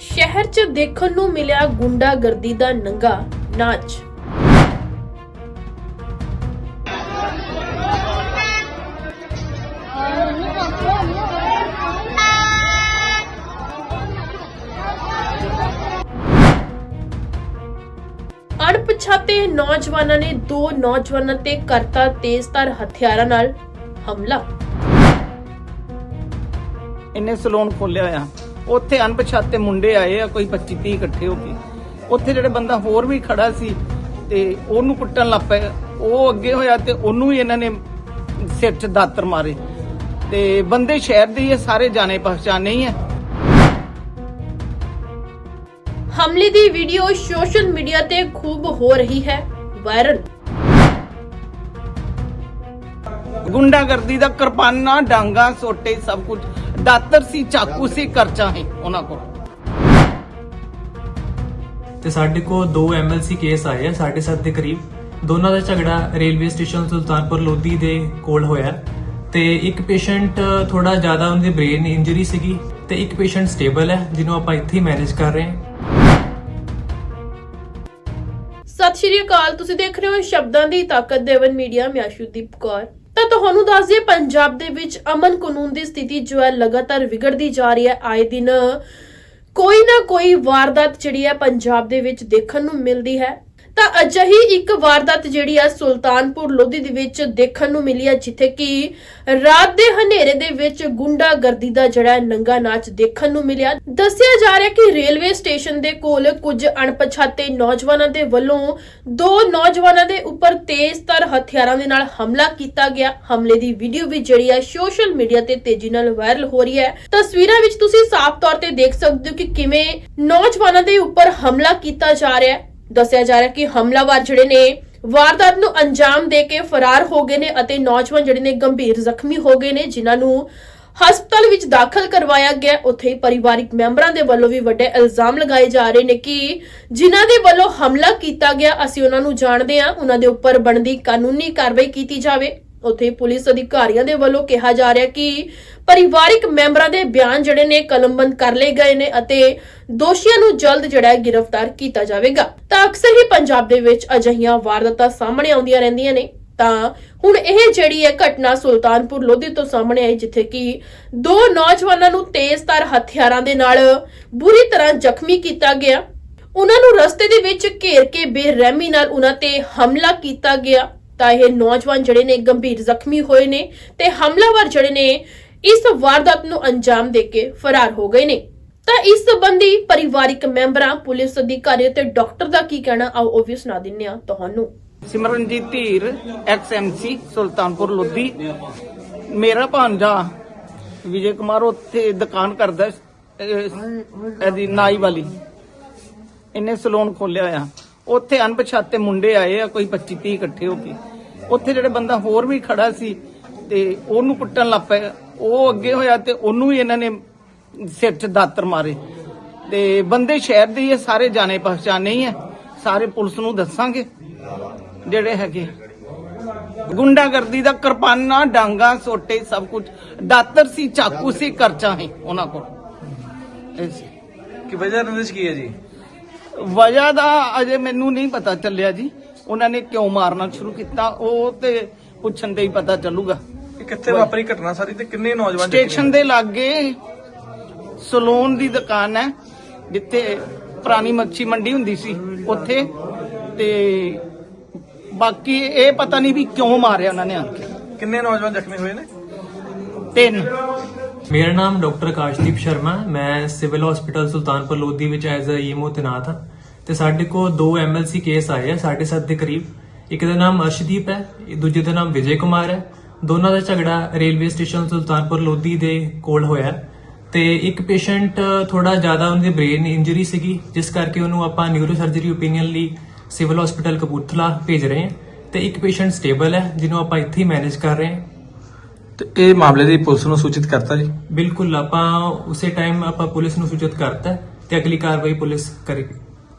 ਸ਼ਹਿਰ 'ਚ ਦੇਖਣ ਨੂੰ ਮਿਲਿਆ ਗੁੰਡਾਗਰਦੀ ਦਾ ਨੰਗਾ ਨਾਚ। ਅਣਪਛਾਤੇ ਨੌਜਵਾਨਾਂ ਨੇ ਦੋ ਨੌਜਵਾਨਾਂ ਤੇ ਕਰਤਾ ਤੇਜ਼ਧਾਰ ਹਥਿਆਰਾਂ ਨਾਲ ਹਮਲਾ। ਇਹਨੇ ਸਲੂਨ ਖੋਲਿਆ ਹੋਇਆ। ਉੱਥੇ ਅਣਪਛਾਤੇ ਮੁੰਡੇ ਆਏ ਆ ਕੋਈ 25 30 ਇਕੱਠੇ ਹੋ ਕੇ। ਉੱਥੇ ਜਿਹੜੇ ਬੰਦਾ ਹੋਰ ਵੀ ਖੜਾ ਸੀ ਤੇ ਉਹਨੂੰ ਕੁੱਟਣ ਲੱਗ ਪਏ ਉਹ ਅੱਗੇ ਹੋਇਆ ਤੇ ਉਹਨੂੰ ਵੀ ਇਹਨਾਂ ਨੇ ਸਿਰ 'ਚ ਦਾਤਰ ਮਾਰੇ। ਤੇ ਬੰਦੇ ਸ਼ਹਿਰ ਦੇ ਹੀ ਆ, ਸਾਰੇ ਜਾਣੇ ਪਛਾਣੇ ਹੀ ਆ। ਹਮਲੇ ਦੀ ਵੀਡੀਓ ਸੋਸ਼ਲ ਮੀਡੀਆ ਤੇ ਖੂਬ ਹੋ ਰਹੀ ਹੈ ਵਾਇਰਲ। ਗੁੰਡਾਗਰਦੀ ਦਾ ਕਿਰਪਾਨਾਂ ਡਾਂਗਾ ਸੋਟੇ ਸਭ ਕੁਝ। ਦਾਤਰ ਸੀ ਚਾਕੂ ਸੀ ਕਰਚਾ ਹੈ ਉਹਨਾਂ ਕੋਲ। ਤੇ ਸਾਡੇ ਕੋਲ ਦੋ ਐਮਐਲਸੀ ਕੇਸ ਆਏ ਆ 7.5 ਦੇ ਕਰੀਬ। ਦੋਨਾਂ ਦਾ ਝਗੜਾ ਰੇਲਵੇ ਸਟੇਸ਼ਨ ਸੁਲਤਾਨਪੁਰ ਲੋਧੀ ਦੇ ਕੋਲ ਹੋਇਆ ਤੇ ਇੱਕ ਪੇਸ਼ੈਂਟ ਥੋੜਾ ਜ਼ਿਆਦਾ ਉਹਦੀ ਬ੍ਰੇਨ ਇੰਜਰੀ ਸੀਗੀ ਤੇ ਇੱਕ ਪੇਸ਼ੈਂਟ ਸਟੇਬਲ ਹੈ ਜਿਹਨੂੰ ਆਪਾਂ ਇੱਥੇ ਹੀ ਮੈਨੇਜ ਕਰ ਰਹੇ ਹਾਂ। ਸਤਿ ਸ਼੍ਰੀ ਅਕਾਲ ਤੁਸੀਂ ਦੇਖ ਰਹੇ ਹੋ ਸ਼ਬਦਾਂ ਦੀ ਤਾਕਤ ਦੇਵਨ ਮੀਡੀਆ ਮੈਂ ਆਸ਼ੂਦੀਪ ਕੌਰ। ਤਾਂ ਤੁਹਾਨੂੰ ਦੱਸ ਦਈਏ, ਪੰਜਾਬ ਦੇ ਵਿੱਚ ਅਮਨ ਕਾਨੂੰਨ ਦੀ ਸਥਿਤੀ ਜੋ ਹੈ ਲਗਾਤਾਰ ਵਿਗੜਦੀ ਜਾ ਰਹੀ ਹੈ। ਆਏ ਦਿਨ ਕੋਈ ਨਾ ਕੋਈ ਵਾਰਦਾਤ ਜਿਹੜੀ ਹੈ ਪੰਜਾਬ ਦੇ ਵਿੱਚ ਦੇਖਣ ਨੂੰ ਮਿਲਦੀ ਹੈ। ਤਾਂ ਅਜਿਹੀ ਇੱਕ ਵਾਰਦਾਤ ਜਿਹੜੀ ਹੈ ਸੁਲਤਾਨਪੁਰ ਲੋਧੀ ਦੇ ਵਿੱਚ ਦੇਖਣ ਨੂੰ ਮਿਲੀ ਹੈ ਜਿੱਥੇ ਕਿ ਰਾਤ ਦੇ ਹਨੇਰੇ ਦੇ ਵਿੱਚ ਗੁੰਡਾਗਰਦੀ ਦਾ ਜਿਹੜਾ ਨੰਗਾ ਨਾਚ ਦੇਖਣ ਨੂੰ ਮਿਲਿਆ। ਦੱਸਿਆ ਜਾ ਰਿਹਾ ਕਿ ਰੇਲਵੇ ਸਟੇਸ਼ਨ ਦੇ ਕੋਲ ਕੁਝ ਅਣਪਛਾਤੇ ਨੌਜਵਾਨਾਂ ਦੇ ਵੱਲੋਂ ਦੋ ਨੌਜਵਾਨਾਂ ਦੇ ਉੱਪਰ ਤੇਜ਼ਧਾਰ ਹਥਿਆਰਾਂ ਦੇ ਨਾਲ ਹਮਲਾ ਕੀਤਾ ਗਿਆ। ਹਮਲੇ ਦੀ ਵੀਡੀਓ ਵੀ ਜਿਹੜੀ ਹੈ ਸੋਸ਼ਲ ਮੀਡੀਆ ਤੇ ਤੇਜ਼ੀ ਨਾਲ ਵਾਇਰਲ ਹੋ ਰਹੀ ਹੈ। ਤਸਵੀਰਾਂ ਵਿੱਚ ਤੁਸੀਂ ਸਾਫ਼ ਤੌਰ ਤੇ ਦੇਖ ਸਕਦੇ ਹੋ ਕਿ ਕਿਵੇਂ ਨੌਜਵਾਨਾਂ ਦੇ ਉੱਪਰ ਹਮਲਾ ਕੀਤਾ ਜਾ ਰਿਹਾ ਹੈ। ਦੱਸਿਆ ਜਾ ਰਿਹਾ ਕਿ ਹਮਲਾਵਰ ਜਿਹੜੇ ਨੇ, ਵਾਰਦਾਤ ਨੂੰ ਅੰਜਾਮ ਦੇ ਕੇ ਫਰਾਰ ਹੋ ਗਏ ਨੇ ਅਤੇ ਨੌਜਵਾਨ ਜਿਹੜੇ ਨੇ ਗੰਭੀਰ ਜ਼ਖਮੀ ਹੋ ਗਏ ਨੇ, ਜਿਨ੍ਹਾਂ ਨੂੰ ਹਸਪਤਾਲ ਵਿੱਚ ਦਾਖਲ ਕਰਵਾਇਆ ਗਿਆ। ਉੱਥੇ ਹੀ ਪਰਿਵਾਰਿਕ ਮੈਂਬਰਾਂ ਦੇ ਵੱਲੋਂ ਵੀ ਵੱਡੇ ਇਲਜ਼ਾਮ ਲਗਾਏ ਜਾ ਰਹੇ ਨੇ ਕਿ ਜਿਨ੍ਹਾਂ ਦੇ ਵੱਲੋਂ ਹਮਲਾ ਕੀਤਾ ਗਿਆ, ਅਸੀਂ ਉਹਨਾਂ ਨੂੰ ਜਾਣਦੇ ਹਾਂ। ਉਹਨਾਂ ਦੇ ਉੱਪਰ ਬਣਦੀ ਕਾਨੂੰਨੀ ਕਾਰਵਾਈ ਕੀਤੀ ਜਾਵੇ। ਉੱਥੇ ਪੁਲਿਸ ਅਧਿਕਾਰੀਆਂ ਦੇ ਵੱਲੋਂ ਕਿਹਾ ਜਾ ਰਿਹਾ ਕਿ ਪਰਿਵਾਰਿਕ ਮੈਂਬਰਾਂ ਦੇ ਬਿਆਨ ਜਿਹੜੇ ਨੇ ਕਲਮਬੰਦ ਕਰ ਲਏ ਗਏ ਨੇ ਅਤੇ ਦੋਸ਼ੀਆਂ ਨੂੰ ਜਲਦ ਜਿਹੜਾ ਗ੍ਰਿਫਤਾਰ ਕੀਤਾ ਜਾਵੇਗਾ। ਤਾਂ ਅਕਸਰ ਹੀ ਪੰਜਾਬ ਦੇ ਵਿੱਚ ਅਜਿਹੀਆਂ ਵਾਰਦਾਤਾਂ ਸਾਹਮਣੇ ਆਉਂਦੀਆਂ ਰਹਿੰਦੀਆਂ ਨੇ। ਤਾਂ ਹੁਣ ਇਹ ਜਿਹੜੀ ਹੈ ਘਟਨਾ ਸੁਲਤਾਨਪੁਰ ਲੋਧੀ ਤੋਂ ਸਾਹਮਣੇ ਆਈ, ਜਿੱਥੇ ਕਿ ਦੋ ਨੌਜਵਾਨਾਂ ਨੂੰ ਤੇਜ਼ਧਾਰ ਹਥਿਆਰਾਂ ਦੇ ਨਾਲ ਬੁਰੀ ਤਰ੍ਹਾਂ ਜ਼ਖਮੀ ਕੀਤਾ ਗਿਆ। ਉਹਨਾਂ ਨੂੰ ਰਸਤੇ ਦੇ ਵਿੱਚ ਘੇਰ ਕੇ ਬੇਰਹਿਮੀ ਨਾਲ ਉਹਨਾਂ ਤੇ ਹਮਲਾ ਕੀਤਾ ਗਿਆ। ਤਾਂ ਇਹ ਨੌਜਵਾਨ ਜਿਹੜੇ ਨੇ ਗੰਭੀਰ ਜ਼ਖਮੀ ਹੋਏ ਨੇ ਤੇ ਹਮਲਾਵਰ ਜਿਹੜੇ ਨੇ ਇਸ ਵਾਰਦਾਤ ਨੂੰ ਅੰਜਾਮ ਦੇ ਕੇ ਫਰਾਰ ਹੋ ਗਏ ਨੇ। ਤਾਂ ਇਸ ਸੰਬੰਧੀ ਪਰਿਵਾਰਿਕ ਮੈਂਬਰਾਂ, ਪੁਲਿਸ ਅਧਿਕਾਰੀ ਤੇ ਡਾਕਟਰ ਦਾ ਕੀ ਕਹਿਣਾ, ਆਓ ਉਹ ਵੀ ਸੁਣਾ ਦਿੰਨੇ ਆ ਤੁਹਾਨੂੰ। ਸਿਮਰਨਜੀਤ ਧੀਰ ਐਕਸਐਮਸੀ ਸੁਲਤਾਨਪੁਰ, ਲੋਧੀ। ਮੇਰਾ ਭਾਂਜਾ ਵਿਜੇ ਕੁਮਾਰ ਉੱਥੇ ਦੁਕਾਨ ਕਰਦਾ ਇਹਦੀ ਨਾਈ ਵਾਲੀ। ਇਹਨੇ ਸਲੂਨ ਖੋਲਿਆ ਹੋਇਆ ਉੱਥੇ ਅਣਪਛਾਤੇ ਮੁੰਡੇ ਆਏ ਆ, ਕੋਈ 25 30 ਇਕੱਠੇ ਹੋ ਕੇ। ਉੱਥੇ ਜਿਹੜੇ ਬੰਦਾ ਹੋਰ ਵੀ ਖੜਾ ਸੀ ਤੇ ਉਹਨੂੰ ਕੁੱਟਣ ਲੱਗ ਪਏ ਉਹ ਅੱਗੇ ਹੋਇਆ ਤੇ ਉਹਨੂੰ ਵੀ ਇਹਨਾਂ ਨੇ ਸਿਰ 'ਚ ਦਾਤਰ ਮਾਰੇ। ਤੇ ਬੰਦੇ ਸ਼ਹਿਰ ਦੇ ਹੀ ਸਾਰੇ ਜਾਣੇ ਪਛਾਣੇ ਹੀ ਆ। ਸਾਰੇ ਪੁਲਿਸ ਨੂੰ ਦੱਸਾਂਗੇ ਜਿਹੜੇ ਹੈਗੇ। ਗੁੰਡਾਗਰਦੀ ਦਾ ਕਿਰਪਾਨਾਂ, ਡਾਂਗਾ, ਸੋਟੇ, ਸਭ ਕੁਝ। ਦਾਤਰ ਸੀ, ਚਾਕੂ ਸੀ, ਕਰਚਾ ਹੈ ਉਹਨਾਂ ਕੋਲ। ਇਸ- ਕਿ ਵਜ੍ਹਾ ਰੰਜਿਸ਼ ਕੀ ਹੈ ਜੀ? ਵਜ੍ਹਾ ਦਾ ਅਜੇ ਮੈਨੂੰ ਨਹੀਂ ਪਤਾ ਚੱਲਿਆ ਜੀ। ਉਹਨਾਂ ਨੇ ਕਿਉਂ ਮਾਰਨਾ ਸ਼ੁਰੂ ਕੀਤਾ ਉਹ ਤੇ ਪੁੱਛਣ ਤੇ ਹੀ ਪਤਾ ਚੱਲੂਗਾ। ਇਹ ਕਿੱਥੇ ਵਾਪਰੀ ਘਟਨਾ ਸਾਰੀ ਤੇ ਕਿੰਨੇ ਨੌਜਵਾਨ ਜ਼ਖਮੀ ਸਟੇਸ਼ਨ ਦੇ ਲਾਗੇ ਸਲੂਨ ਦੀ ਦੁਕਾਨ ਹੈ ਜਿੱਥੇ ਪੁਰਾਣੀ ਮੱਛੀ ਮੰਡੀ ਹੁੰਦੀ ਸੀ ਉੱਥੇ। ਤੇ ਬਾਕੀ ਇਹ ਪਤਾ ਨਹੀਂ ਵੀ ਕਿਉਂ ਮਾਰਿਆ ਉਹਨਾਂ ਨੇ ਆ ਕੇ। ਹੋਏ? ਕਿੰਨੇ ਨੌਜਵਾਨ ਜ਼ਖਮੀ ਹੋਏ ਨੇ? ਤਿੰਨ। ਮੇਰਾ ਨਾਮ ਡਾਕਟਰ ਆਕਾਸ਼ਦੀਪ ਸ਼ਰਮਾ ਮੈਂ ਸਿਵਲ ਹਸਪੀਟਲ ਸੁਲਤਾਨਪੁਰ ਲੋਧੀ ਵਿੱਚ ਐਜ਼ ਅ ਈਐਮਓ ਤੈਨਾਤ ਹਾਂ। ਤੇ ਸਾਡੇ ਕੋਲ ਦੋ ਐਮਐਲਸੀ ਕੇਸ ਆਏ ਆ 7.5 ਦੇ ਕਰੀਬ। ਇੱਕ ਦਾ ਨਾਮ ਅਰਸ਼ਦੀਪ ਹੈ ਦੂਜੇ ਦਾ ਨਾਮ ਵਿਜੇ ਕੁਮਾਰ ਹੈ। ਦੋਨਾਂ ਦਾ ਝਗੜਾ ਰੇਲਵੇ ਸਟੇਸ਼ਨ ਸੁਲਤਾਨਪੁਰ ਲੋਧੀ ਦੇ ਕੋਲ ਹੋਇਆ ਤੇ ਇੱਕ ਪੇਸ਼ੈਂਟ ਥੋੜਾ ਜ਼ਿਆਦਾ ਉਹਦੀ ਬ੍ਰੇਨ ਇੰਜਰੀ ਸੀਗੀ, ਜਿਸ ਕਰਕੇ ਉਹਨੂੰ ਆਪਾਂ ਨਿਊਰੋ ਸਰਜਰੀ ਓਪੀਨੀਅਨ ਲਈ ਸਿਵਲ ਹਸਪੀਟਲ ਕਪੂਰਥਲਾ ਭੇਜ ਰਹੇ ਹਾਂ। ਤੇ ਇੱਕ ਪੇਸ਼ੈਂਟ ਸਟੇਬਲ ਹੈ, ਜਿਹਨੂੰ ਆਪਾਂ ਇੱਥੇ ਹੀ ਮੈਨੇਜ ਕਰ ਰਹੇ ਹਾਂ। ਤੇ ਇਹ ਮਾਮਲੇ ਦੀ ਪੁਲਿਸ ਨੂੰ ਸੂਚਿਤ ਕਰਤਾ ਜੀ? ਬਿਲਕੁਲ, ਆਪਾਂ ਉਸੇ ਟਾਈਮ ਆਪਾਂ ਪੁਲਿਸ ਨੂੰ ਸੂਚਿਤ ਕਰਤਾ ਹੈ ਤੇ ਅਗਲੀ ਕਾਰਵਾਈ ਪੁਲਿਸ ਕਰੇਗੀ।